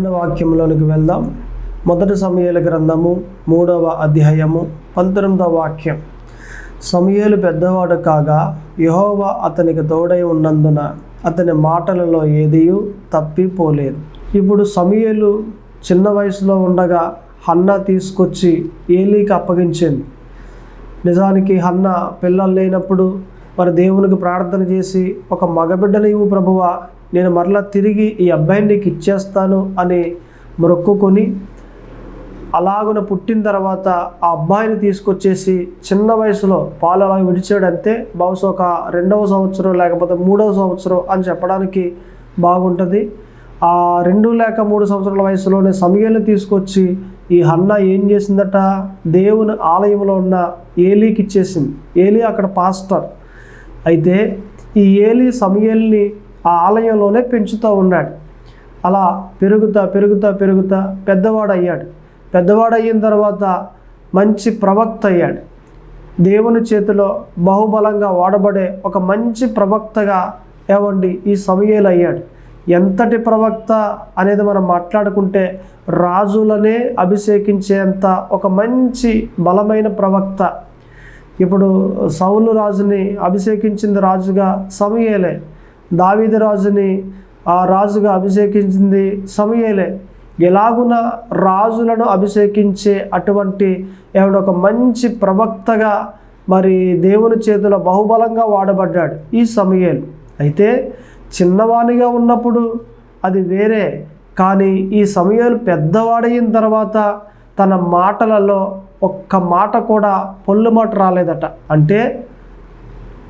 చూడండి వాక్యంలోనికి వెళ్దాం. మొదటి సమయాల గ్రంథము మూడవ అధ్యాయము పంతొమ్మిదవ వాక్యం. సమయలు పెద్దవాడు కాగా యహోవా అతనికి తోడై ఉన్నందున అతని మాటలలో ఏదియూ తప్పిపోలేదు. ఇప్పుడు సమయలు చిన్న వయసులో ఉండగా హన్న తీసుకొచ్చి ఏలీకి అప్పగించింది. నిజానికి హన్న పిల్లలు లేనప్పుడు మరి దేవునికి ప్రార్థన చేసి ఒక మగబిడ్డను ఇవ్వు ప్రభువా నేను మరలా తిరిగి ఈ అబ్బాయిని నీకు ఇచ్చేస్తాను అని మొక్కుకొని అలాగున పుట్టిన తర్వాత ఆ అబ్బాయిని తీసుకొచ్చేసి చిన్న వయసులో పాలు అలా విడిచాడంతే బహుశా ఒక రెండవ సంవత్సరం లేకపోతే మూడవ సంవత్సరం అని చెప్పడానికి బాగుంటుంది. ఆ రెండు లేక మూడు సంవత్సరాల వయసులోనే సమయాన్ని తీసుకొచ్చి ఈ హన్న ఏం చేసిందట? దేవుని ఆలయంలో ఉన్న ఏలీకి ఇచ్చేసింది. ఏలీ అక్కడ పాస్టర్. అయితే ఈ ఏలి సమయల్ని ఆ ఆలయంలోనే పెంచుతూ ఉన్నాడు. అలా పెరుగుతా పెరుగుతా పెరుగుతా పెద్దవాడు అయ్యాడు పెద్దవాడు అయిన తర్వాత మంచి ప్రవక్త అయ్యాడు. దేవుని చేతిలో బహుబలంగా వాడబడే ఒక మంచి ప్రవక్తగా ఏవండి ఈ సమయలు అయ్యాడు. ఎంతటి ప్రవక్త అనేది మనం మాట్లాడుకుంటే రాజులనే అభిషేకించేంత ఒక మంచి బలమైన ప్రవక్త. ఇప్పుడు సౌలు రాజుని అభిషేకించింది రాజుగా సమయలే. దావీదు రాజుని ఆ రాజుగా అభిషేకించింది సమయలే. ఎలాగున రాజులను అభిషేకించే అటువంటి ఏమంటే ఒక మంచి ప్రవక్తగా మరి దేవుని చేతిలో బహుబలంగా వాడబడ్డాడు ఈ సమయలు. అయితే చిన్నవానిగా ఉన్నప్పుడు అది వేరే. కానీ ఈ సమయాలు పెద్దవాడైన తర్వాత తన మాటలలో ఒక్క మాట కూడా పొల్లు మాట రాలేదట. అంటే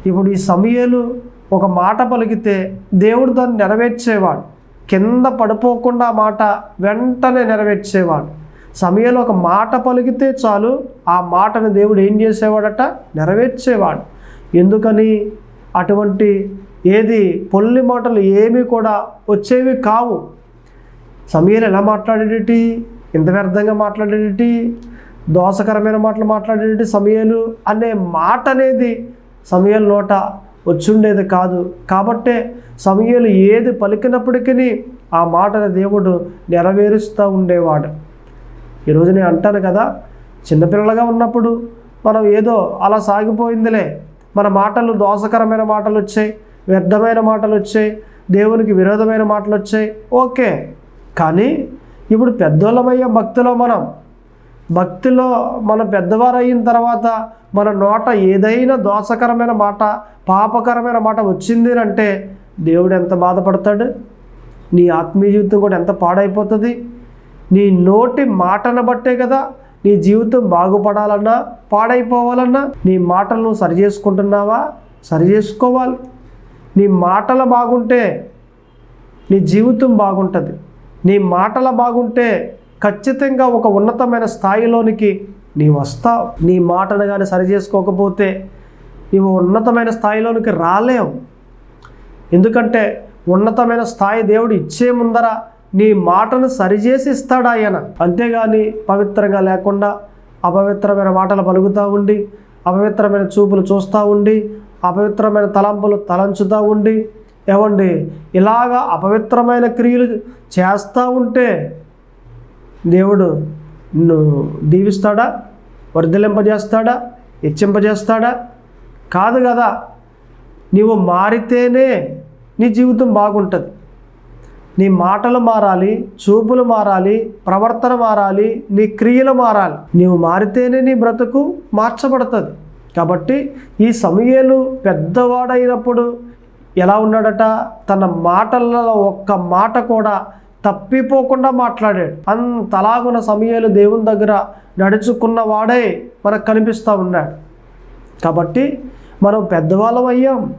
ఇప్పుడు ఈ సమయాలు ఒక మాట పలికితే దేవుడు దాన్ని నెరవేర్చేవాడు. కింద పడిపోకుండా మాట వెంటనే నెరవేర్చేవాడు. సమయంలో ఒక మాట పలికితే చాలు ఆ మాటను దేవుడు ఏం చేసేవాడట? నెరవేర్చేవాడు. ఎందుకని? అటువంటి ఏది పొల్లి మాటలు ఏమీ కూడా వచ్చేవి కావు. సమయాలు ఎలా మాట్లాడేటి ఇంత వ్యర్థంగా మాట్లాడేటి దోషకరమైన మాటలు మాట్లాడేటి సమయాలు? అనే మాట అనేది సమయాల నోట వచ్చుండేది కాదు. కాబట్టే సమయాలు ఏది పలికినప్పటికీ ఆ మాటను దేవుడు నెరవేరుస్తూ ఉండేవాడు. ఈరోజు నేను అంటాను కదా చిన్నపిల్లలుగా ఉన్నప్పుడు మనం ఏదో అలా సాగిపోయిందిలే. మన మాటలు దోషకరమైన మాటలు వచ్చాయి వ్యర్థమైన మాటలు వచ్చాయి దేవునికి విరోధమైన మాటలు వచ్చాయి. ఓకే. కానీ ఇప్పుడు పెద్దోళ్ళమయ్యే భక్తిలో మనం భక్తిలో మనం పెద్దవారు అయిన తర్వాత మన నోట ఏదైనా దోషకరమైన మాట పాపకరమైన మాట వచ్చింది అంటే దేవుడు ఎంత బాధపడతాడు? నీ ఆత్మీయ జీవితం కూడా ఎంత పాడైపోతుంది? నీ నోటి మాటను బట్టే కదా నీ జీవితం బాగుపడాలన్నా పాడైపోవాలన్నా నీ మాటలను సరి చేసుకుంటున్నావా? సరి చేసుకోవాలి. నీ మాటలు బాగుంటే నీ జీవితం బాగుంటుంది. నీ మాటలు బాగుంటే ఖచ్చితంగా ఒక ఉన్నతమైన స్థాయిలోనికి నీవు వస్తావు. నీ మాటను కానీ సరి చేసుకోకపోతే నీవు ఉన్నతమైన స్థాయిలోనికి రాలేవు. ఎందుకంటే ఉన్నతమైన స్థాయి దేవుడు ఇచ్చే ముందర నీ మాటను సరిచేసి ఇస్తాడు ఆయన? అంతేగాని పవిత్రంగా లేకుండా అపవిత్రమైన మాటలు పలుకుతూ ఉండి అపవిత్రమైన చూపులు చూస్తూ ఉండి అపవిత్రమైన తలంపులు తలంచుతూ ఉండి ఏమండి ఇలాగా అపవిత్రమైన క్రియలు చేస్తూ ఉంటే దేవుడు నిన్ను దీవిస్తాడా? వర్ధలింపజేస్తాడా హెచ్చింపజేస్తాడా? కాదు కదా నీవు మారితేనే నీ జీవితం బాగుంటుంది. నీ మాటలు మారాలి చూపులు మారాలి ప్రవర్తన మారాలి నీ క్రియలు మారాలి. నీవు మారితేనే నీ బ్రతుకు మార్చబడుతుంది. కాబట్టి ఈ సమయాలు పెద్దవాడైనప్పుడు ఎలా ఉన్నాడట? తన మాటలలో ఒక్క మాట కూడా తప్పిపోకుండా మాట్లాడాడు. అంతలాగున సమయాలు దేవుని దగ్గర నడుచుకున్న వాడే మనకు కనిపిస్తూ ఉన్నాడు. కాబట్టి మనం పెద్దవాళ్ళం అయ్యాం.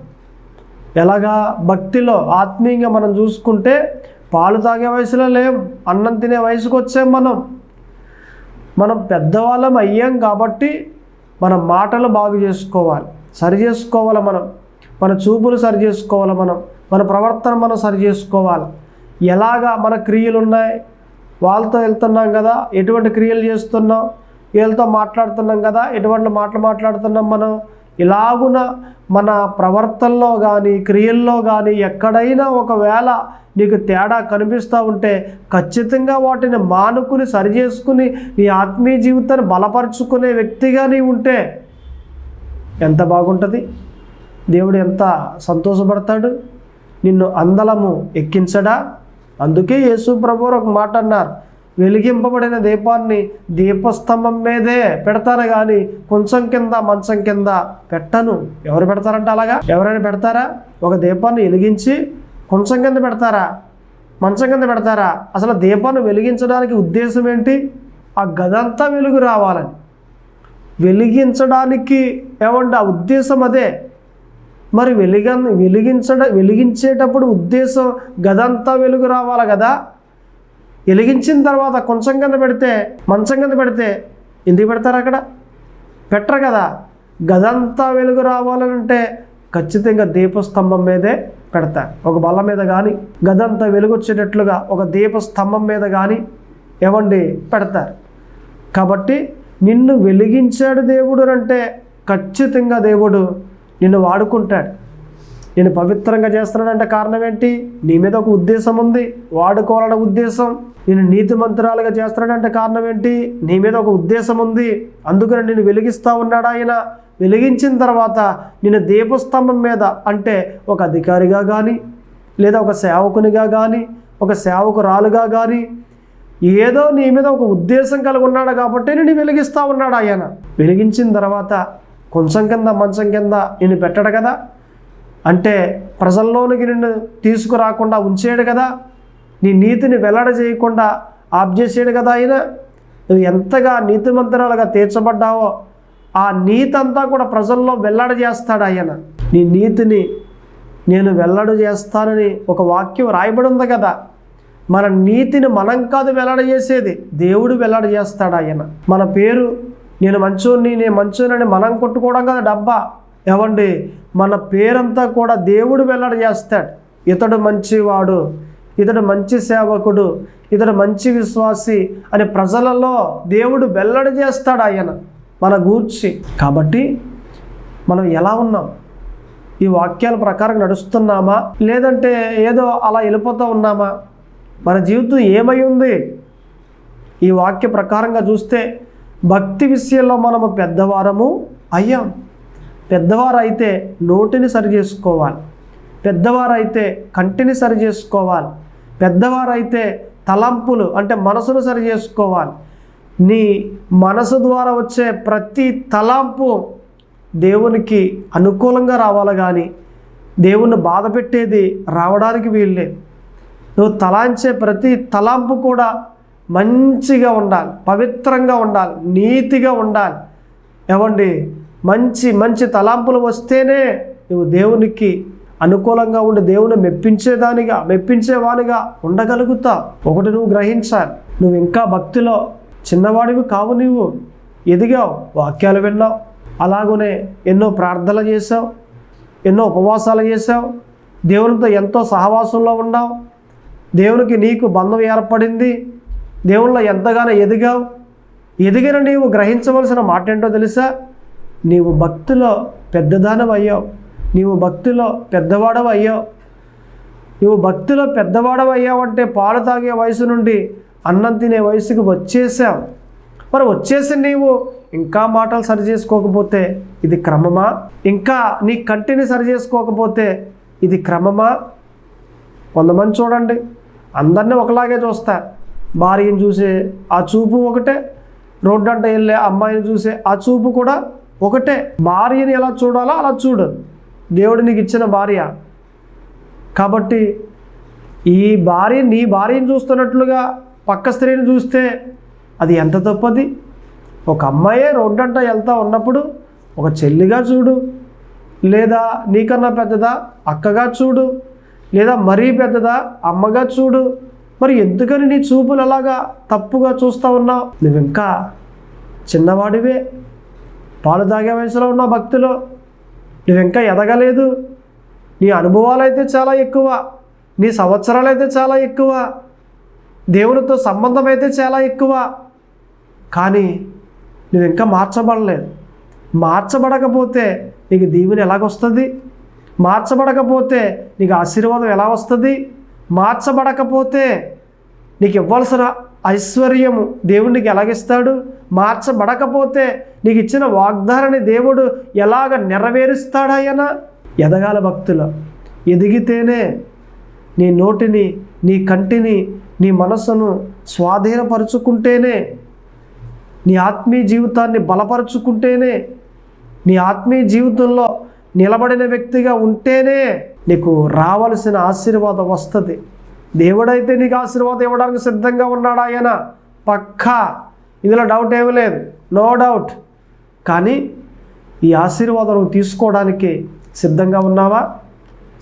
ఎలాగా భక్తిలో ఆత్మీయంగా మనం చూసుకుంటే పాలు తాగే వయసులో లేం అన్నం తినే వయసుకు వచ్చాం మనం. మనం పెద్దవాళ్ళం అయ్యాం కాబట్టి మన మాటలు బాగు చేసుకోవాలి. సరి చేసుకోవాలి మనం? మన చూపులు సరి చేసుకోవాలి మనం? మన ప్రవర్తన మనం సరి చేసుకోవాలి? ఎలాగా మన క్రియలు ఉన్నాయి వాళ్ళతో వెళ్తున్నాం కదా ఎటువంటి క్రియలు చేస్తున్నాం? వీళ్ళతో మాట్లాడుతున్నాం కదా ఎటువంటి మాటలు మాట్లాడుతున్నాం మనం? ఇలాగున మన ప్రవర్తనలో కానీ క్రియల్లో కానీ ఎక్కడైనా ఒకవేళ నీకు తేడా కనిపిస్తూ ఉంటే ఖచ్చితంగా వాటిని మానుకుని సరిచేసుకుని నీ ఆత్మీయ జీవితాన్ని బలపరుచుకునే వ్యక్తిగా నీ ఉంటే ఎంత బాగుంటుంది? దేవుడు ఎంత సంతోషపడతాడు? నిన్ను అందలము ఎక్కించడా? అందుకే యేసు ప్రభు ఒక మాట అన్నారు. వెలిగింపబడిన దీపాన్ని దీపస్తంభం మీదే పెడతాను కానీ కొంచెం కింద మంచం కింద పెట్టను. ఎవరు పెడతారంట అలాగా? ఎవరైనా పెడతారా? ఒక దీపాన్ని వెలిగించి కొంచెం కింద పెడతారా? మంచం కింద పెడతారా? అసలు దీపాన్ని వెలిగించడానికి ఉద్దేశం ఏంటి? ఆ గదంతా వెలుగు రావాలని. వెలిగించడానికి ఏమంటే ఆ ఉద్దేశం అదే. మరి వెలిగ వెలిగించడ వెలిగించేటప్పుడు ఉద్దేశం గదంతా వెలుగు రావాలి కదా వెలిగించిన తర్వాత కొంచెం కింద పెడితే మంచం కింద పెడితే ఎందుకు పెడతారు అక్కడ? పెట్టరు కదా. గదంతా వెలుగు రావాలంటే ఖచ్చితంగా దీపస్తంభం మీదే పెడతారు. ఒక బల్ల మీద కానీ గదంతా వెలుగు వచ్చేటట్లుగా ఒక దీపస్తంభం మీద కానీ ఏమండి? పెడతారు. కాబట్టి నిన్ను వెలిగించాడు దేవుడు అంటే ఖచ్చితంగా దేవుడు నిన్ను వాడుకుంటాడు. నేను పవిత్రంగా చేస్తున్నాడంటే కారణం ఏంటి? నీ మీద ఒక ఉద్దేశం ఉంది. వాడుకోవాలన్న ఉద్దేశం. నేను నీతిమంతురాలుగా చేస్తున్నాడంటే కారణం ఏంటి? నీ మీద ఒక ఉద్దేశం ఉంది. అందుకని నేను వెలిగిస్తూ ఉన్నాడు ఆయన. వెలిగించిన తర్వాత నేను దీపస్తంభం మీద అంటే ఒక అధికారిగా కానీ లేదా ఒక సేవకునిగా కానీ ఒక సేవకురాలుగా కానీ ఏదో నీ మీద ఒక ఉద్దేశం కలిగి ఉన్నాడు కాబట్టి నేను వెలిగిస్తూ ఉన్నాడు ఆయన. వెలిగించిన తర్వాత కొంచెం కింద మంచం కింద నేను పెట్టడు కదా? అంటే ప్రజల్లోనికి నిన్ను తీసుకురాకుండా ఉంచేయడు కదా? నీ నీతిని వెల్లడ చేయకుండా ఆప్ చేసేయడు కదా ఆయన? నువ్వు ఎంతగా నీతిమంతరాలుగా తీర్చబడ్డావో ఆ నీతి అంతా కూడా ప్రజల్లో వెల్లడ చేస్తాడు ఆయన. నీ నీతిని నేను వెల్లడి చేస్తానని ఒక వాక్యం రాయబడి ఉంది కదా. మన నీతిని మనం కాదు వెల్లడి చేసేది దేవుడు వెల్లడి చేస్తాడు ఆయన. మన పేరు నేను మంచోని నేను మంచోనని మనం కొట్టుకోవడం కదా డబ్బా. ఏమండి? మన పేరంతా కూడా దేవుడు వెల్లడి చేస్తాడు. ఇతడు మంచివాడు ఇతడు మంచి సేవకుడు ఇతడు మంచి విశ్వాసి అని ప్రజలలో దేవుడు వెల్లడి చేస్తాడు ఆయన మన గూర్చి. కాబట్టి మనం ఎలా ఉన్నాం? ఈ వాక్యాల ప్రకారం నడుస్తున్నామా? లేదంటే ఏదో అలా వెళ్ళిపోతూ ఉన్నామా? మన జీవితం ఏమై ఉంది? ఈ వాక్య ప్రకారంగా చూస్తే భక్తి విషయంలో మనము పెద్దవారము అయ్యాం. పెద్దవారైతే నోటిని సరి చేసుకోవాలి పెద్దవారైతే కంటిని సరి చేసుకోవాలి పెద్దవారైతే తలంపులు అంటే మనసును సరి చేసుకోవాలి నీ మనసు ద్వారా వచ్చే ప్రతి తలంపు దేవునికి అనుకూలంగా రావాలి కానీ దేవుణ్ణి బాధ పెట్టేది రావడానికి వీల్లేదు. నువ్వు తలాంచే ప్రతి తలాంపు కూడా మంచిగా ఉండాలి పవిత్రంగా ఉండాలి నీతిగా ఉండాలి. ఏమండి? మంచి మంచి తలాంపులు వస్తేనే నువ్వు దేవునికి అనుకూలంగా ఉండి దేవుని మెప్పించేదానిగా మెప్పించేవానిగా ఉండగలుగుతా. ఒకటి నువ్వు గ్రహించాలి నువ్వు ఇంకా భక్తిలో చిన్నవాడివి కావు నువ్వు ఎదిగావు వాక్యాలు విన్నావు అలాగనే ఎన్నో ప్రార్థనలు చేసావు ఎన్నో ఉపవాసాలు చేసావు దేవునితో ఎంతో సహవాసంలో ఉన్నావు. దేవునికి నీకు బంధం ఏర్పడింది. దేవుళ్ళ ఎంతగానో ఎదిగావు? ఎదిగిన నీవు గ్రహించవలసిన మాట ఏంటో తెలుసా? నీవు భక్తిలో పెద్దదానవు అయ్యావు నీవు భక్తిలో పెద్దవాడవు అయ్యావు నువ్వు భక్తిలో పెద్దవాడవు అయ్యావంటే పాలు తాగే వయసు నుండి అన్నం తినే వయసుకి వచ్చేసావు మరి వచ్చేసి నీవు ఇంకా మాటలు సరి చేసుకోకపోతే ఇది క్రమమా? ఇంకా నీ కంటిని సరి చేసుకోకపోతే ఇది క్రమమా? కొంతమంది చూడండి అందరినీ ఒకలాగే చూస్తారు. భార్యను చూసే ఆ చూపు ఒకటే రోడ్డు అంట వెళ్ళే అమ్మాయిని చూసే ఆ చూపు కూడా ఒకటే. భార్యని ఎలా చూడాలో అలా చూడు. దేవుడు నీకు ఇచ్చిన భార్య. కాబట్టి ఈ భార్య నీ భార్యను చూస్తున్నట్లుగా పక్క స్త్రీని చూస్తే అది ఎంత తప్పది? ఒక అమ్మాయే రోడ్డంట వెళ్తా ఉన్నప్పుడు ఒక చెల్లిగా చూడు. లేదా నీకన్నా పెద్దదా అక్కగా చూడు. లేదా మరీ పెద్దదా అమ్మగా చూడు. మరి ఎందుకని నీ చూపులు అలాగా తప్పుగా చూస్తూ ఉన్నావు నువ్వు ఇంకా చిన్నవాడివే. పాలు తాగే వయసులో ఉన్న భక్తులు. నువ్వు ఇంకా ఎదగలేదు. నీ అనుభవాలు అయితే చాలా ఎక్కువ. నీ సంవత్సరాలు అయితే చాలా ఎక్కువ. దేవునితో సంబంధం అయితే చాలా ఎక్కువ. కానీ నువ్వు ఇంకా మార్చబడలేదు. మార్చబడకపోతే నీకు దీవెన ఎలాగొస్తుంది? మార్చబడకపోతే నీకు ఆశీర్వాదం ఎలా వస్తుంది? మార్చబడకపోతే నీకు ఇవ్వాల్సిన ఐశ్వర్యము దేవుడు నీకు ఎలాగిస్తాడు? మార్చబడకపోతే నీకు ఇచ్చిన వాగ్దానాన్ని దేవుడు ఎలాగ నెరవేరుస్తాడాయన? ఎదగాల భక్తులు ఎదిగితేనే నీ నోటిని నీ కంటిని నీ మనసును స్వాధీనపరుచుకుంటేనే నీ ఆత్మీయ జీవితాన్ని బలపరుచుకుంటేనే నీ ఆత్మీయ జీవితంలో నిలబడిన వ్యక్తిగా ఉంటేనే నీకు రావలసిన ఆశీర్వాదం వస్తుంది. దేవుడైతే నీకు ఆశీర్వాదం ఇవ్వడానికి సిద్ధంగా ఉన్నాడు ఆయన. పక్కా. ఇందులో డౌట్ ఏమీ లేదు. నో డౌట్ కానీ ఈ ఆశీర్వాదం తీసుకోవడానికి సిద్ధంగా ఉన్నావా?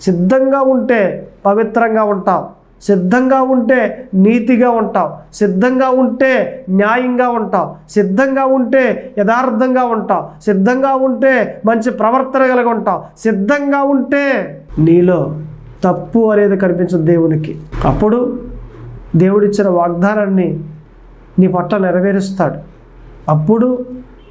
సిద్ధంగా ఉంటే పవిత్రంగా ఉంటావు. సిద్ధంగా ఉంటే నీతిగా ఉంటావు. సిద్ధంగా ఉంటే న్యాయంగా ఉంటావు. సిద్ధంగా ఉంటే యథార్థంగా ఉంటావు. సిద్ధంగా ఉంటే మంచి ప్రవర్తన కలిగి ఉంటావు. సిద్ధంగా ఉంటే నీలో తప్పు అనేది కనిపించదు దేవునికి. అప్పుడు దేవుడిచ్చిన వాగ్దానాన్ని నీ పట్ల నెరవేరుస్తాడు. అప్పుడు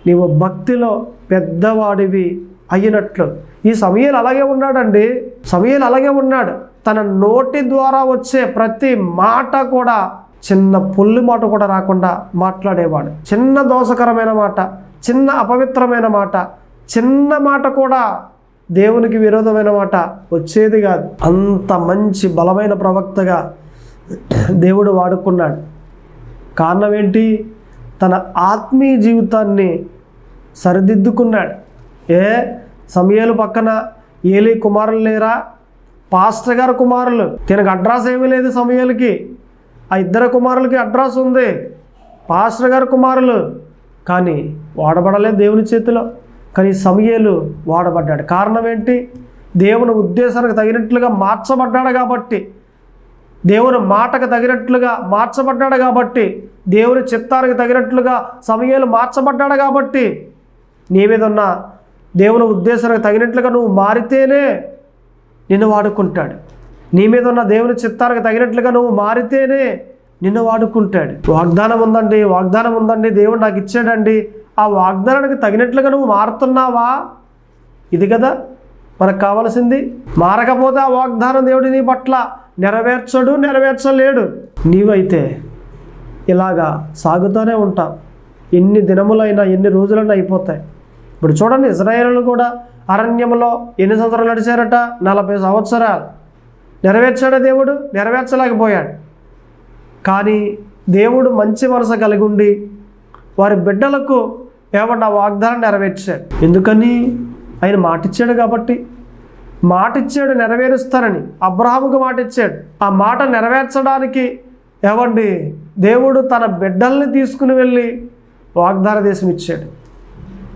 నీవు భక్తిలో పెద్దవాడివి అయినట్లు. ఈ సమయాలు అలాగే ఉన్నాడండి. సమయాలు అలాగే ఉన్నాడు. తన నోటి ద్వారా వచ్చే ప్రతి మాట కూడా చిన్న పుల్లి మాట కూడా రాకుండా మాట్లాడేవాడు. చిన్న దోషకరమైన మాట చిన్న అపవిత్రమైన మాట చిన్న మాట కూడా దేవునికి విరోధమైన మాట వచ్చేది కాదు. అంత మంచి బలమైన ప్రవక్తగా దేవుడు వాడుకున్నాడు. కారణం ఏంటి? తన ఆత్మీయ జీవితాన్ని సరిదిద్దుకున్నాడు. ఏ? సమయాలు పక్కన ఏలి కుమారులు లేరా? పాస్టర్ గారు కుమారులు. తినకు అడ్రస్ ఏమీ లేదు సమయాలకి. ఆ ఇద్దరు కుమారులకి అడ్రస్ ఉంది. పాస్టర్ గారు కుమారులు. కానీ వాడబడలేదు దేవుని చేతిలో. కానీ సమయాలు వాడబడ్డాడు. కారణం ఏంటి? దేవుని ఉద్దేశానికి తగినట్లుగా మార్చబడ్డాడు కాబట్టి. దేవుని మాటకు తగినట్లుగా మార్చబడ్డాడు కాబట్టి. దేవుని చిత్తానికి తగినట్లుగా సమయాలు మార్చబడ్డాడు కాబట్టి. నీ మీద ఉన్న దేవుని ఉద్దేశానికి తగినట్లుగా నువ్వు మారితేనే నిన్ను వాడుకుంటాడు. నీ మీద ఉన్న దేవుని చిత్తానికి తగినట్లుగా నువ్వు మారితేనే నిన్ను వాడుకుంటాడు. వాగ్దానం ఉందండి వాగ్దానం ఉందండి దేవుడు నాకు ఇచ్చాడండి. ఆ వాగ్దానానికి తగినట్లుగా నువ్వు మారుతున్నావా? ఇది కదా మనకు కావలసింది. మారకపోతే ఆ వాగ్దానం దేవుడి నీ పట్ల నెరవేర్చడు నెరవేర్చలేడు. నీవైతే ఇలాగా సాగుతూనే ఉంటావు. ఎన్ని దినములైనా ఎన్ని రోజులైనా అయిపోతాయి. ఇప్పుడు చూడండి ఇజ్రాయేలు కూడా అరణ్యంలో ఎన్ని సంవత్సరాలు నడిచారట? నలభై సంవత్సరాలు. నెరవేర్చాడా దేవుడు? నెరవేర్చలేకపోయాడు. కానీ దేవుడు మంచి మనసు కలిగి ఉండి వారి బిడ్డలకు ఏమన్నా వాగ్దానం నెరవేర్చాడు. ఎందుకని? ఆయన మాటిచ్చాడు కాబట్టి. మాటిచ్చాడు నెరవేరుస్తానని. అబ్రహాముకు మాటిచ్చాడు. ఆ మాట నెరవేర్చడానికి ఏమండి? దేవుడు తన బిడ్డల్ని తీసుకుని వెళ్ళి వాగ్దాన దేశం ఇచ్చాడు.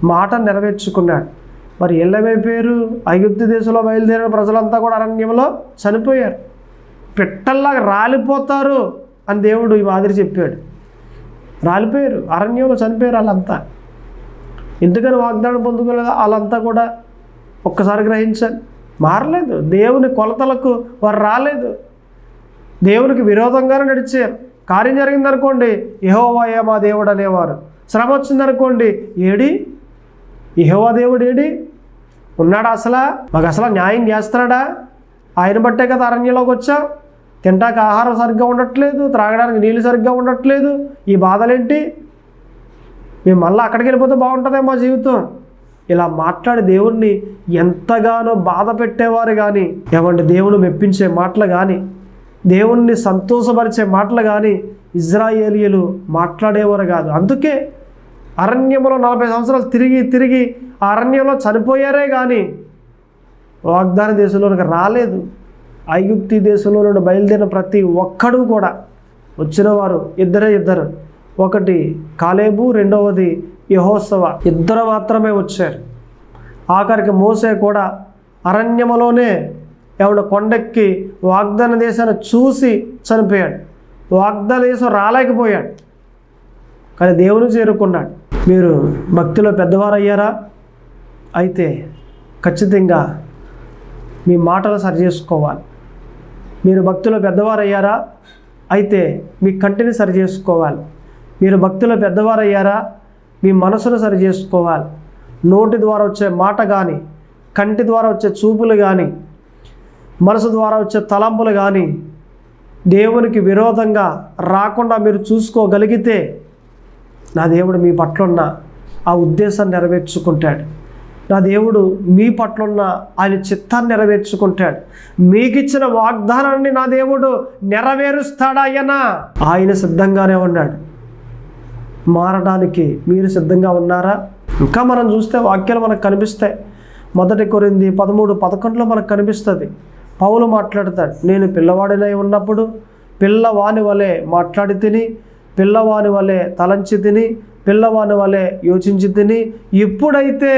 మాట నెరవేర్చుకున్నాడు. మరి పేరు? ఐగుప్తు దేశంలో బయలుదేరిన ప్రజలంతా కూడా అరణ్యంలో చనిపోయారు. పిట్టల్లాగా రాలిపోతారు అని దేవుడు ఈ మాదిరి చెప్పాడు. రాలిపోయారు. అరణ్యంలో చనిపోయారు వాళ్ళంతా. ఎందుకని వాగ్దానం పొందుకోలేదు వాళ్ళంతా కూడా ఒక్కసారి గ్రహించాను మారలేదు. దేవుని కొలతలకు వారు రాలేదు. దేవునికి విరోధంగానే నడిచారు. కార్యం జరిగిందనుకోండి యహోవాయ మా దేవుడు అనేవారు. శ్రమ వచ్చిందనుకోండి ఏడి? యహోవా దేవుడు ఏడి? ఉన్నాడా అసలా? మాకు అసలు న్యాయం చేస్తున్నాడా? ఆయన బట్టే కదా అరణ్యంలోకి వచ్చాం. తింటాక ఆహారం సరిగ్గా ఉండట్లేదు త్రాగడానికి నీళ్ళు సరిగ్గా ఉండట్లేదు. ఈ బాధలేంటి? మేము మళ్ళీ అక్కడికి వెళ్ళిపోతే బాగుంటుందేమో మా జీవితం. ఇలా మాట్లాడి దేవుణ్ణి ఎంతగానో బాధ పెట్టేవారు కానీ ఏమంటే దేవుని మెప్పించే మాటలు కానీ దేవుణ్ణి సంతోషపరిచే మాటలు కానీ ఇజ్రాయేలీయులు మాట్లాడేవారు కాదు. అందుకే అరణ్యంలో నలభై సంవత్సరాలు తిరిగి తిరిగి ఆ అరణ్యంలో చనిపోయారే కానీ వాగ్దాన దేశంలోనికి రాలేదు. ఐగుప్తి దేశంలో నుండి బయలుదేరిన ప్రతి ఒక్కడు కూడా వచ్చిన వారు ఇద్దరే ఇద్దరు. ఒకటి కాలేబు రెండవది యహోత్సవ ఇద్దరు మాత్రమే వచ్చారు. ఆఖరికి మోసే కూడా అరణ్యములోనే ఎవడ కొండెక్కి వాగ్దాన దేశాన్ని చూసి చనిపోయాడు. వాగ్దాన దేశం రాలేకపోయాడు. కానీ దేవుని చేరుకున్నాడు. మీరు భక్తిలో పెద్దవారు అయ్యారా అయితే ఖచ్చితంగా మీ మాటలు సరి చేసుకోవాలి మీరు భక్తిలో పెద్దవారు అయ్యారా అయితే మీ కంటిని సరి చేసుకోవాలి మీరు భక్తిలో పెద్దవారయ్యారా? మీ మనసును సరి చేసుకోవాలి నోటి ద్వారా వచ్చే మాట కానీ కంటి ద్వారా వచ్చే చూపులు కానీ మనసు ద్వారా వచ్చే తలంపులు కానీ దేవునికి విరోధంగా రాకుండా మీరు చూసుకోగలిగితే నా దేవుడు మీ పట్ల ఉన్న ఆ ఉద్దేశాన్ని నెరవేర్చుకుంటాడు. నా దేవుడు మీ పట్ల ఉన్న ఆయన చిత్తాన్ని నెరవేర్చుకుంటాడు. మీకు ఇచ్చిన వాగ్దానాన్ని నా దేవుడు నెరవేరుస్తాడాయన ఆయన సిద్ధంగానే ఉన్నాడు. మారడానికి మీరు సిద్ధంగా ఉన్నారా? ఇంకా మనం చూస్తే వాక్యాలు మనకు కనిపిస్తాయి. మొదటి కొరింది పదమూడు పదకొండులో మనకు కనిపిస్తుంది. పౌలు మాట్లాడతాడు నేను పిల్లవాడినై ఉన్నప్పుడు పిల్లవాని వలె మాట్లాడి తిని పిల్లవాని వలె తలంచి తిని పిల్లవాని వలె యోచించి తిని ఇప్పుడైతే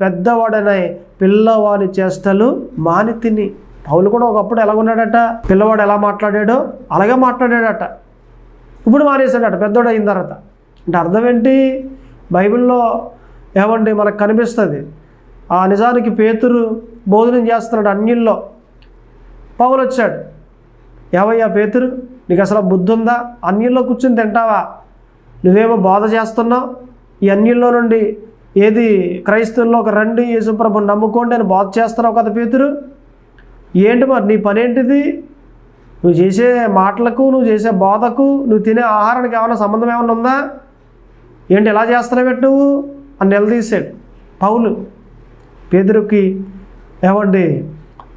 పెద్దవాడనై పిల్లవాని చేష్టలు మాని తిని. పౌలు కూడా ఒకప్పుడు ఎలా ఉన్నాడట? పిల్లవాడు ఎలా మాట్లాడాడో అలాగే మాట్లాడాడట. ఇప్పుడు మానేశాడట పెద్దోడు అయిన తర్వాత. అంటే అర్థం ఏంటి? బైబిల్లో ఏమండి మనకు కనిపిస్తుంది? ఆ నిజానికి పేతురు భోజనం చేస్తున్నాడు అన్యుల్లో. పౌలు వచ్చాడు ఏమయ్యా పేతురు నీకు అసలు బుద్ధి ఉందా అన్యుల్లో కూర్చుని తింటావా? నువ్వేమో బోధ చేస్తున్నావు? ఈ అన్యుల్లో నుండి ఏది క్రైస్తవుల్లోకి రండి యేసుప్రభు నమ్ముకోండి అని బోధ చేస్తున్నావు కదా పేతురు? ఏంటి మరి నీ పని ఏంటిది నువ్వు చేసే మాటలకు నువ్వు చేసే బోధకు నువ్వు తినే ఆహారానికి ఏమైనా సంబంధం ఏమైనా ఉందా? ఏంటి ఎలా చేస్తున్నావు నువ్వు? అని నిలదీశాడు పౌలు పేదరుకి ఏమండి?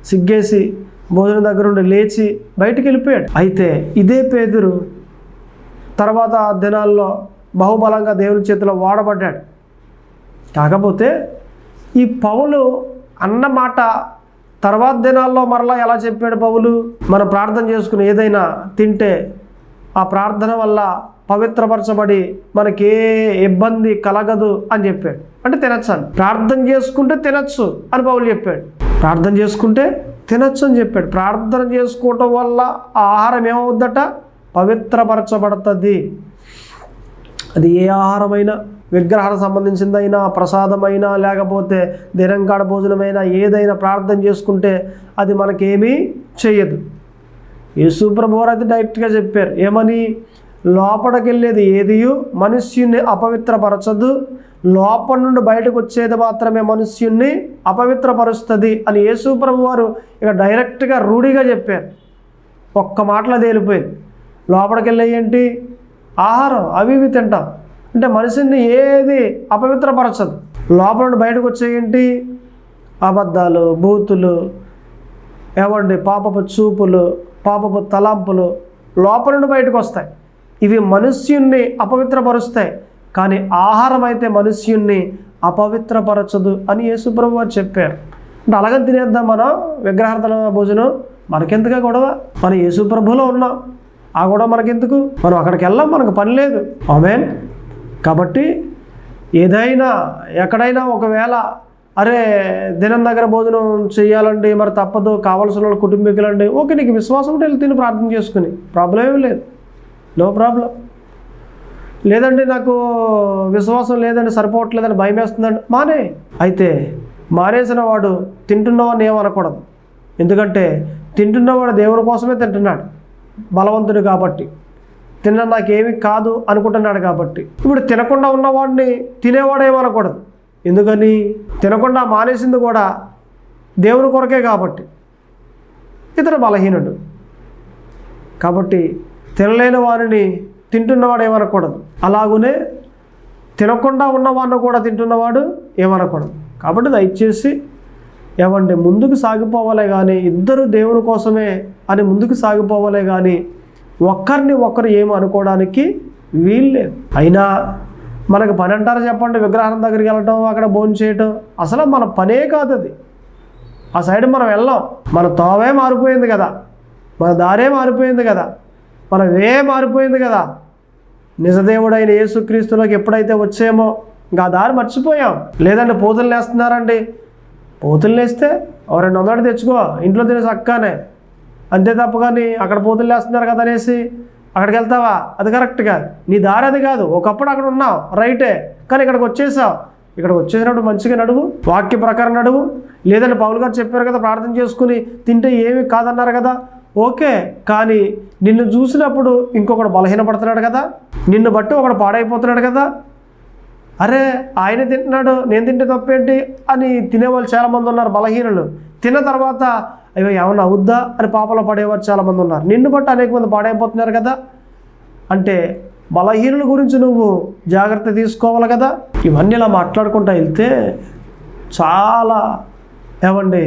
సిగ్గేసి భోజనం దగ్గర ఉండి లేచి బయటికి వెళ్ళిపోయాడు. అయితే ఇదే పేదరు తర్వాత దినాల్లో బహుబలంగా దేవుని చేతిలో వాడబడ్డాడు. కాకపోతే ఈ పౌలు అన్నమాట తర్వాత దినాల్లో మరలా ఎలా చెప్పాడు పౌలు? మనం ప్రార్థన చేసుకుని ఏదైనా తింటే ఆ ప్రార్థన వల్ల పవిత్రపరచబడి మనకి ఏ ఇబ్బంది కలగదు అని చెప్పాడు. అంటే తినచ్చు అని. ప్రార్థన చేసుకుంటే తినచ్చు అని పౌలు చెప్పాడు. ప్రార్థన చేసుకుంటే తినచ్చు అని చెప్పాడు. ప్రార్థన చేసుకోవటం వల్ల ఆ ఆహారం ఏమవుద్దట? పవిత్రపరచబడుతుంది. అది ఏ ఆహారమైనా విగ్రహానికి సంబంధించిందైనా ప్రసాదమైనా లేకపోతే దినంకాడ భోజనమైనా ఏదైనా ప్రార్థన చేసుకుంటే అది మనకేమీ చేయదు యేసు ప్రభువారు అయితే డైరెక్ట్గా చెప్పారు. ఏమని? లోపలికెళ్ళేది ఏదియు? మనుష్యుణ్ణి అపవిత్రపరచదు. లోపల నుండి బయటకు వచ్చేది మాత్రమే మనుష్యుణ్ణి అపవిత్రపరుస్తుంది అని యేసు ప్రభు వారు ఇక డైరెక్ట్గా రూఢిగా చెప్పారు. ఒక్క మాటలో తేలిపోయింది. లోపలికి ఏంటి ఆహారం అవి ఇవి తింటాం. అంటే మనిషిని ఏది అపవిత్రపరచదు. లోపల నుండి బయటకు వచ్చే ఏంటి అబద్ధాలు బూతులు ఏమండి? పాపపు చూపులు పాపపు తలాంపులు లోపల నుండి బయటకు వస్తాయి ఇవి మనుష్యుణ్ణి అపవిత్రపరుస్తాయి. కానీ ఆహారం అయితే మనుష్యుణ్ణి అపవిత్రపరచదు అని యేసుప్రభు వారు చెప్పారు. అంటే అలాగే తినేద్దాం మనం విగ్రహార్థన భోజనం మనకెందుక గొడవ? మన యేసుప్రభులో ఉన్నాం. ఆ గొడవ మనకెందుకు? మనం అక్కడికి వెళ్ళాం మనకు పని లేదు. ఆమెన్. కాబట్టి ఏదైనా ఎక్కడైనా ఒకవేళ అరే దినం దగ్గర భోజనం చేయాలండి మరి తప్పదు కావాల్సిన వాళ్ళ కుటుంబీకులండి ఓకే నీకు విశ్వాసం ఉంటే వెళ్ళి తిని ప్రార్థన చేసుకుని ప్రాబ్లం ఏం లేదు. నో ప్రాబ్లం లేదండి నాకు విశ్వాసం లేదండి సరిపోవట్లేదని భయం వేస్తుందండి. మానే. అయితే మానేసిన వాడు తింటున్నవాడిని ఏమనకూడదు ఎందుకంటే తింటున్నవాడు దేవుని కోసమే తింటున్నాడు. బలవంతుడు కాబట్టి. తిన్న నాకేమి కాదు అనుకుంటున్నాడు కాబట్టి. ఇప్పుడు తినకుండా ఉన్నవాడిని తినేవాడు ఏమనకూడదు ఎందుకని? తినకుండా మానేసింది కూడా దేవుని కొరకే కాబట్టి. ఇతను బలహీనుడు. కాబట్టి తినలేని వారిని తింటున్నవాడు ఏమనకూడదు. అలాగనే తినకుండా ఉన్నవాడిని కూడా తింటున్నవాడు ఏమనకూడదు. కాబట్టి దయచేసి ఏమంటే ముందుకు సాగిపోవాలే కానీ ఇద్దరు దేవుని కోసమే అని ముందుకు సాగిపోవాలే కానీ ఒక్కరిని ఒక్కరు ఏమి అనుకోవడానికి వీల్లేదు. అయినా మనకు పని అంటారా చెప్పండి విగ్రహం దగ్గరికి వెళ్ళటం అక్కడ భోజనం చేయటం అసలు మన పనే కాదు అది. ఆ సైడ్ మనం వెళ్ళాం. మన తోవే మారిపోయింది కదా. మన దారే మారిపోయింది కదా. మనం ఏ మారిపోయింది కదా? నిజదేవుడైన యేసుక్రీస్తులోకి ఎప్పుడైతే వచ్చామో ఇంకా దారి మర్చిపోయాం. లేదంటే పోతులు వేస్తున్నారండి పోతులు వేస్తే ఓ రెండు వందలు తెచ్చుకో ఇంట్లో తినేసి అక్కనే. అంతే తప్ప కానీ అక్కడ పోతులు వేస్తున్నారు కదా అనేసి అక్కడికి వెళ్తావా? అది కరెక్ట్ కాదు నీ దారి అది కాదు. ఒకప్పుడు అక్కడ ఉన్నావు రైటే. కానీ ఇక్కడికి వచ్చేసావు. ఇక్కడికి వచ్చేసినప్పుడు మంచిగా నడువు వాక్య ప్రకారం నడువు. లేదంటే పౌలు గారు చెప్పారు కదా ప్రార్థన చేసుకుని తింటే ఏమి కాదన్నారు కదా? ఓకే కానీ నిన్ను చూసినప్పుడు ఇంకొకడు బలహీనపడుతున్నాడు కదా? నిన్ను బట్టి ఒకడు పాడైపోతున్నాడు కదా? అరే ఆయన తింటున్నాడు నేను తింటే తప్పేంటి? అని తినేవాళ్ళు చాలామంది ఉన్నారు బలహీనులు. తిన్న తర్వాత అయ్యో ఏమన్నా అవుద్దా? అని పాపలో పడేవారు చాలామంది ఉన్నారు. నిన్ను బట్టి అనేక మంది పాడైపోతున్నారు కదా? అంటే బలహీనుల గురించి నువ్వు జాగ్రత్త తీసుకోవాలి కదా? ఇవన్నీ ఇలా మాట్లాడుకుంటా వెళ్తే చాలా ఏమండి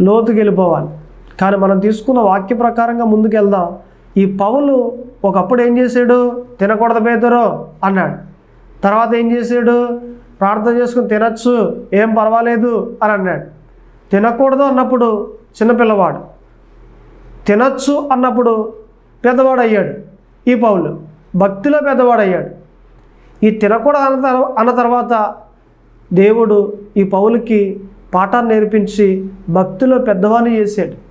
లోతుకి వెళ్ళిపోవాలి కానీ మనం తీసుకున్న వాక్య ప్రకారంగా ముందుకెళ్దాం. ఈ పౌలు ఒకప్పుడు ఏం చేశాడు? తినకూడదు పేదరు అన్నాడు. తర్వాత ఏం చేశాడు? ప్రార్థన చేసుకుని తినచ్చు ఏం పర్వాలేదు అని అన్నాడు. తినకూడదు అన్నప్పుడు చిన్నపిల్లవాడు తినచ్చు అన్నప్పుడు పెద్దవాడు అయ్యాడు ఈ పౌలు. భక్తిలో పెద్దవాడు అయ్యాడు. ఈ తినకూడదు అన్న తర్వా- అన్న తర్వాత దేవుడు ఈ పౌలుకి పాఠాన్ని నేర్పించి భక్తిలో పెద్దవాడిని చేశాడు.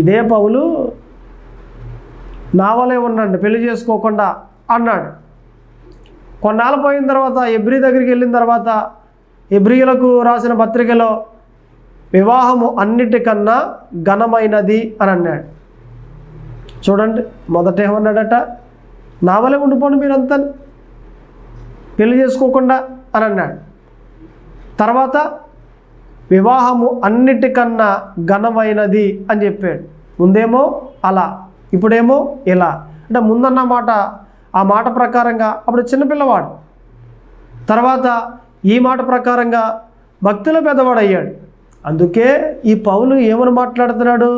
ఇదే పౌలు నా వలే ఉండండి పెళ్ళి చేసుకోకుండా అన్నాడు. కొన్నాళ్ళు పోయిన తర్వాత ఎబ్రి దగ్గరికి వెళ్ళిన తర్వాత ఎబ్రియులకు రాసిన పత్రికలో వివాహము అన్నిటికన్నా ఘనమైనది అని అన్నాడు. చూడండి మొదట ఏమన్నాడట? నా వలే ఉండిపోండి మీరంతా పెళ్ళి చేసుకోకుండా అని అన్నాడు. తర్వాత వివాహము అన్నిటికన్నా ఘనమైనది అని చెప్పాడు. ముందేమో అలా ఇప్పుడేమో ఇలా. అంటే ముందన్న మాట ఆ మాట ప్రకారంగా అప్పుడు చిన్నపిల్లవాడు తర్వాత ఈ మాట ప్రకారంగా భక్తుల పెద్దవాడు అయ్యాడు అందుకే ఈ పౌలు ఏమని మాట్లాడుతున్నాడు?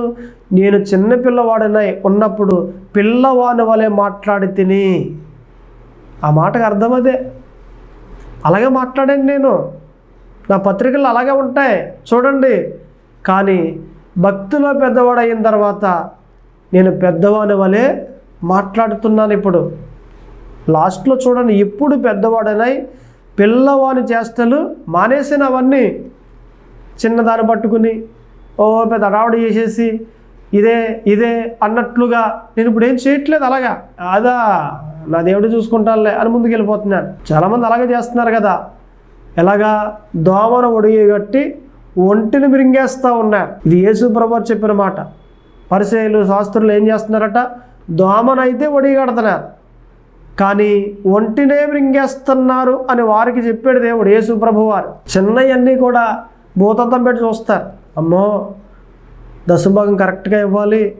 నేను చిన్నపిల్లవాడినై ఉన్నప్పుడు పిల్లవాని వలె మాట్లాడి తిని. ఆ మాటకు అర్థం అదే. అలాగే మాట్లాడాను నేను. నా పత్రికలు అలాగే ఉంటాయి. చూడండి. కానీ భక్తిలో పెద్దవాడు అయిన తర్వాత నేను పెద్దవాని వలె మాట్లాడుతున్నాను ఇప్పుడు. లాస్ట్లో చూడండి. ఎప్పుడు పెద్దవాడనై పిల్లవాని చేష్టలు మానేసిన అవన్నీ చిన్నదాన్ని పట్టుకుని ఓ పెద్ద అడావుడు చేసేసి ఇదే ఇదే అన్నట్లుగా నేను ఇప్పుడు ఏం చేయట్లేదు అలాగా. అదా నా దేవుడు చూసుకుంటానులే అని ముందుకు వెళ్ళిపోతున్నాను చాలామంది అలాగే చేస్తున్నారు కదా. ఎలాగా దోమను ఒడిగట్టి ఒంటిని మిరింగేస్తూ ఉన్నారు. ఇది యేసు ప్రభు చెప్పిన మాట. పరిచయలు శాస్త్రులు ఏం చేస్తున్నారట? దోమనైతే ఒడిగడుతున్నారు. కానీ ఒంటినే మింగేస్తున్నారు అని వారికి చెప్పాడు దేవుడు యేసు ప్రభు వారు చిన్నవన్నీ కూడా భూతత్వం పెట్టి చూస్తారు. అమ్మో దశభాగం కరెక్ట్గా ఇవ్వాలి.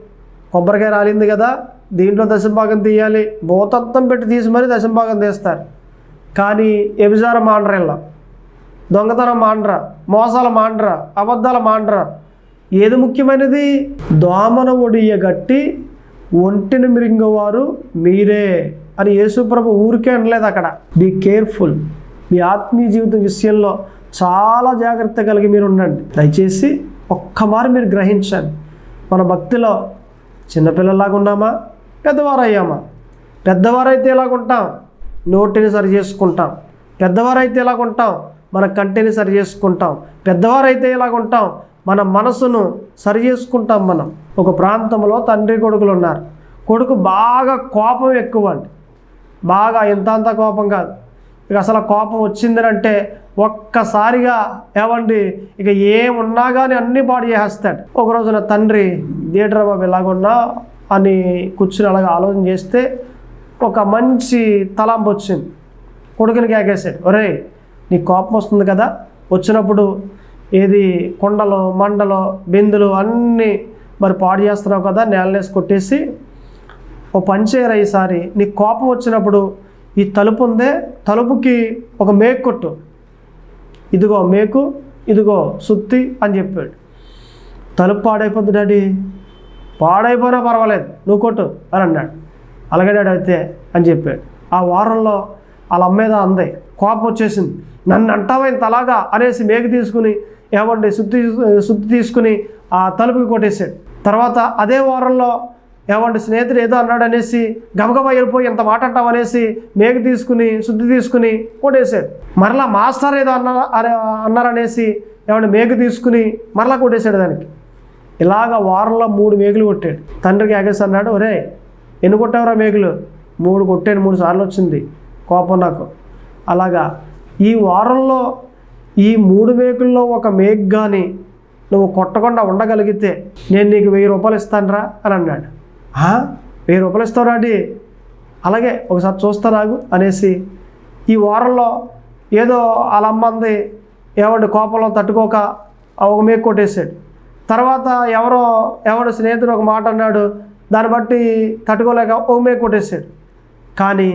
కొబ్బరికాయ రాలింది కదా దీంట్లో దశభాగం తీయాలి. భూతత్వం పెట్టి తీసి మరీ దశభాగం తీస్తారు. కానీ ఎబిజార మాండ్రెల్లా దొంగతనం మాండ్రా మోసాల మాండ్రా అబద్ధాల మాండ్రా. ఏది ముఖ్యమైనది? దోమన ఒడియగట్టి ఒంటిని మిరింగవారు మీరే అని యేసుప్రభు ఊరికే అనలేదు అక్కడ. బీ కేర్ఫుల్ మీ ఆత్మీయ జీవితం విషయంలో చాలా జాగ్రత్త కలిగి మీరు ఉండండి దయచేసి ఒక్కమారు మీరు గ్రహించండి. మన భక్తిలో చిన్నపిల్లలాగా ఉన్నామా? పెద్దవారయ్యామా? పెద్దవారైతే పెద్దవారైతే ఎలాగుంటాం? నోటిని సరి చేసుకుంటాం పెద్దవారైతే ఎలాగుంటాం? మన కంటిని సరి చేసుకుంటాం. పెద్దవారైతే ఇలాగ ఉంటాం. మన మనసును సరి చేసుకుంటాం మనం. ఒక ప్రాంతంలో తండ్రి కొడుకులు ఉన్నారు. కొడుకు బాగా కోపం ఎక్కువ అండి. బాగా ఇంత అంత కోపం కాదు. ఇక అసలు కోపం వచ్చిందనంటే ఒక్కసారిగా ఏమండి ఇక ఏమున్నా కానీ అన్నీ పాడు చేసేస్తాడు. ఒక రోజున తండ్రి థియేటర్ బాబు ఎలాగున్నా అని కూర్చుని అలాగ ఆలోచన చేస్తే ఒక మంచి తలాంపు వచ్చింది. కొడుకుని కేకేశాడు ఒరే నీకు కోపం వస్తుంది కదా? వచ్చినప్పుడు ఏది కొండలు మండలు బిందులు అన్నీ మరి పాడు చేస్తున్నావు కదా? నేలనేసి కొట్టేసి ఓ పంచేయరా ఈసారి? నీకు కోపం వచ్చినప్పుడు ఈ తలుపు ఉందే తలుపుకి ఒక మేకు కొట్టు. ఇదిగో మేకు ఇదిగో సుత్తి అని చెప్పాడు. తలుపు పాడైపోద్ది డాడీ. పాడైపోయినా పర్వాలేదు నువ్వు కొట్టు అని అన్నాడు. అలాగే డాడీ అయితే అని చెప్పాడు. ఆ వారంలో వాళ్ళ అమ్మేదా అందే. కోపం వచ్చేసింది. నన్ను అంటావా ఇంత అలాగా? అనేసి మేక తీసుకుని ఏమండి శుద్ధి శుద్ధి తీసుకుని ఆ తలుపుకి కొట్టేశాడు. తర్వాత అదే వారంలో ఏమండి స్నేహితుడు ఏదో అన్నాడు అనేసి గబగబా వెళ్ళిపోయి ఎంత మాట అంటావు అనేసి మేకు తీసుకుని శుద్ధి తీసుకుని కొట్టేశాడు. మరలా మాస్టర్ ఏదో అన్న అన్నారనేసి ఏమంటే మేక తీసుకుని మరలా కొట్టేశాడు దానికి. ఇలాగ వారంలో మూడు మేకులు కొట్టాడు. తండ్రికి ఆగేసి అన్నాడు ఒరే ఎన్ని కొట్టావురా మేకులు? మూడు కొట్టాను మూడు సార్లు వచ్చింది. కోపం నాకు. అలాగా ఈ వారంలో ఈ మూడు మేకుల్లో ఒక మేక్ కానీ నువ్వు కొట్టకుండా ఉండగలిగితే నేను నీకు వెయ్యి రూపాయలు ఇస్తానరా అని అన్నాడు. వెయ్యి రూపాయలు ఇస్తావు రాడి అలాగే ఒకసారి చూస్తా నాకు అనేసి ఈ వారంలో ఏదో వాళ్ళ అమ్మంది ఏమండి కోపంలో తట్టుకోక ఒక మేకు కొట్టేశాడు. తర్వాత ఎవరో ఎవడు స్నేహితుడు ఒక మాట అన్నాడు దాన్ని బట్టి తట్టుకోలేక ఒక మేక్ కొట్టేశాడు. కానీ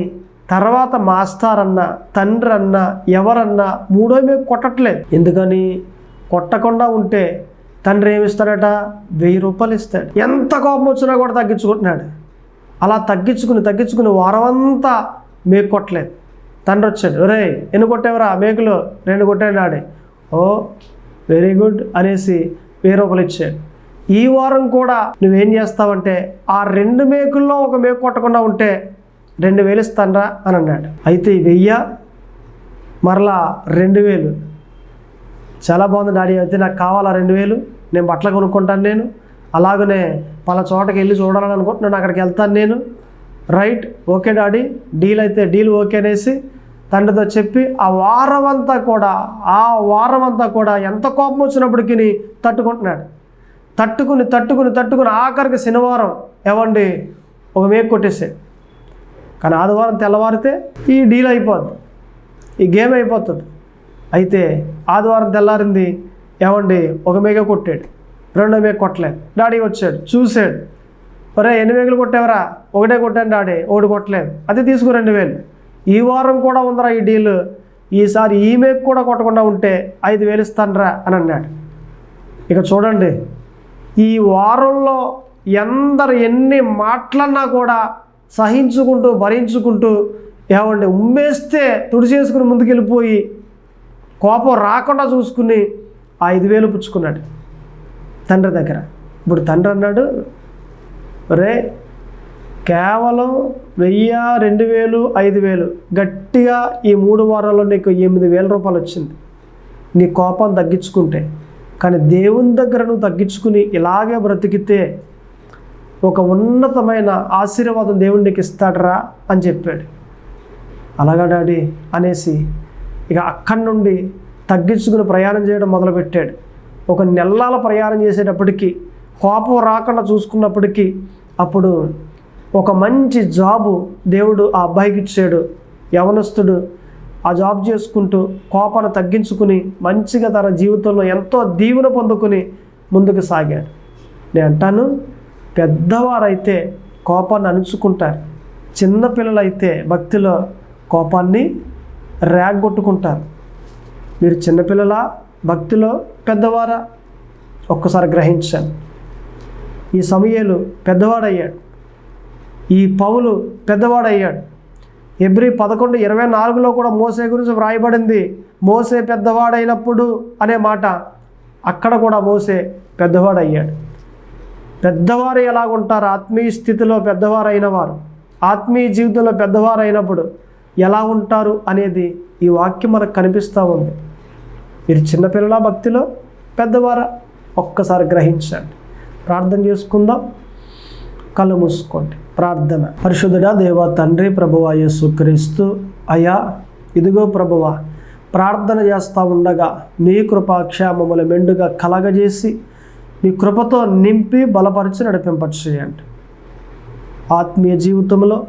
తర్వాత మాస్టర్ అన్న తండ్రి అన్న ఎవరన్నా మూడో మేకు కొట్టట్లేదు. ఎందుకని? కొట్టకుండా ఉంటే తండ్రి ఏమిస్తాడట? వెయ్యి రూపాయలు ఇస్తాడు. ఎంత కోపం వచ్చినా కూడా తగ్గించుకుంటున్నాడు. అలా తగ్గించుకుని తగ్గించుకుని వారమంతా మేకు కొట్టలేదు. తండ్రి వచ్చాడు. రే ఎన్ని కొట్టేవరా? మేకులు? రెండు కొట్టాడు ఓ వెరీ గుడ్ అనేసి వెయ్యి రూపాయలు ఇచ్చాడు. ఈ వారం కూడా నువ్వేం చేస్తావంటే ఆ రెండు మేకుల్లో ఒక మేకు కొట్టకుండా ఉంటే రెండు వేలు ఇస్తానరా అని అన్నాడు. అయితే వెయ్యి వెయ్య మరలా రెండు వేలు. చాలా బాగుంది డాడీ అయితే నాకు కావాలా రెండు వేలు? నేను బట్టలు కొనుక్కుంటాను నేను. అలాగనే పలా చోటకి వెళ్ళి చూడాలని అనుకుంటున్నాను అక్కడికి వెళ్తాను నేను. రైట్ ఓకే డాడీ డీల్ అయితే డీల్ ఓకే అనేసి తండ్రితో చెప్పి ఆ వారం అంతా కూడా ఆ వారం అంతా కూడా ఎంత కోపం వచ్చినప్పటికీ తట్టుకుంటున్నాడు. తట్టుకుని తట్టుకుని తట్టుకుని ఆఖరికి శనివారం ఏమండి ఒక మేకు కొట్టేసాడు కానీ ఆదివారం తెల్లవారితే ఈ డీల్ అయిపోద్ది. ఈ గేమ్ అయిపోతుంది. అయితే ఆదివారం తెల్లారింది ఏమండి? ఒక మేక కొట్టాడు. రెండో మేక కొట్టలేదు. డాడీ వచ్చాడు. చూశాడు. ఒరే ఎన్ని మేకలు కొట్టావరా? ఒకటే కొట్టాను డాడీ. ఒకటి కొట్టలేదు. అది తీసుకు రెండు వేలు. ఈ వారం కూడా ఉందరా ఈ డీల్. ఈసారి ఈ మేక కూడా కొట్టకుండా ఉంటే ఐదు వేలు ఇస్తానరా అని అన్నాడు. ఇక చూడండి. ఈ వారంలో ఎందరు ఎన్ని మాటలన్నా కూడా సహించుకుంటూ భరించుకుంటూ ఏమండి ఉమ్మేస్తే తుడిచేసుకుని ముందుకెళ్ళిపోయి కోపం రాకుండా చూసుకుని ఆ ఐదు వేలు పుచ్చుకున్నాడు తండ్రి దగ్గర. ఇప్పుడు తండ్రి అన్నాడు రే కేవలం వెయ్యి రెండు వేలు ఐదు వేలు గట్టిగా ఈ మూడు వారాల్లో నీకు ఎనిమిది వేల రూపాయలు వచ్చింది. నీ కోపం తగ్గించుకుంటే కానీ దేవుని దగ్గర నువ్వు తగ్గించుకుని ఇలాగే బ్రతికితే ఒక ఉన్నతమైన ఆశీర్వాదం దేవుడు నీకు ఇస్తాడరా అని చెప్పాడు. అలాగా డాడీ అనేసి ఇక అక్కడి నుండి తగ్గించుకుని ప్రయాణం చేయడం మొదలుపెట్టాడు. ఒక నెలల ప్రయాణం చేసేటప్పటికీ కోపం రాకుండా చూసుకున్నప్పటికీ అప్పుడు ఒక మంచి జాబు దేవుడు ఆ అబ్బాయికి ఇచ్చాడు. యవనస్తుడు ఆ జాబ్ చేసుకుంటూ కోపాన్ని తగ్గించుకుని మంచిగా తన జీవితంలో ఎంతో దీవెన పొందుకుని ముందుకు సాగాడు. నేను అంటాను పెద్దవారైతే కోపాన్ని అణుచుకుంటారు. చిన్నపిల్లలైతే భక్తిలో కోపాన్ని రేగొట్టుకుంటారు. మీరు చిన్నపిల్లల భక్తిలో పెద్దవారా? ఒక్కసారి గ్రహించాను ఈ సమయాలు పెద్దవాడయ్యాడు. ఈ పౌలు పెద్దవాడయ్యాడు. ఎబ్రి పదకొండు ఇరవై నాలుగులో కూడా మోసే గురించి వ్రాయబడింది. మోసే పెద్దవాడైనప్పుడు అనే మాట. అక్కడ కూడా మోసే పెద్దవాడయ్యాడు. పెద్దవారు ఎలాగుంటారు ఆత్మీయ స్థితిలో పెద్దవారైన వారు ఆత్మీయ జీవితంలో పెద్దవారు అయినప్పుడు ఎలా ఉంటారు అనేది ఈ వాక్యం మనకు కనిపిస్తూ ఉంది. మీరు చిన్నపిల్లల భక్తిలో పెద్దవారా ఒక్కసారి గ్రహించండి. ప్రార్థన చేసుకుందాం. కళ్ళు మూసుకోండి. ప్రార్థన. పరిశుద్ధుడా దేవ తండ్రి ప్రభువ యేసుక్రీస్తు అయా ఇదిగో ప్రభువ ప్రార్థన చేస్తూ ఉండగా మీ కృపాక్షేమముల మెండుగా కలగజేసి మీ కృపతో నింపి బలపరిచి నడిపింపచేయండి. ఆత్మీయ జీవితంలో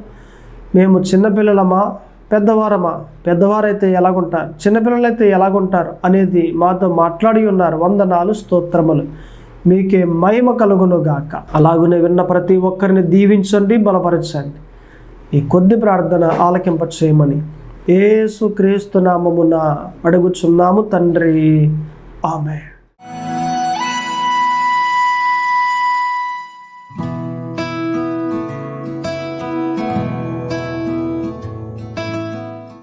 మేము చిన్నపిల్లలమా పెద్దవారమా పెద్దవారైతే ఎలాగుంటారు చిన్నపిల్లలైతే ఎలాగుంటారు అనేది మాతో మాట్లాడి ఉన్నారు వందనాలు స్తోత్రములు. మీకే మహిమ కలుగును గాక అలాగునే విన్న ప్రతి ఒక్కరిని దీవించండి బలపరచండి. ఈ కొద్ది ప్రార్థన ఆలకింప చేయమని ఏసు క్రీస్తు నామమున అడుగుచున్నాము తండ్రి. ఆమె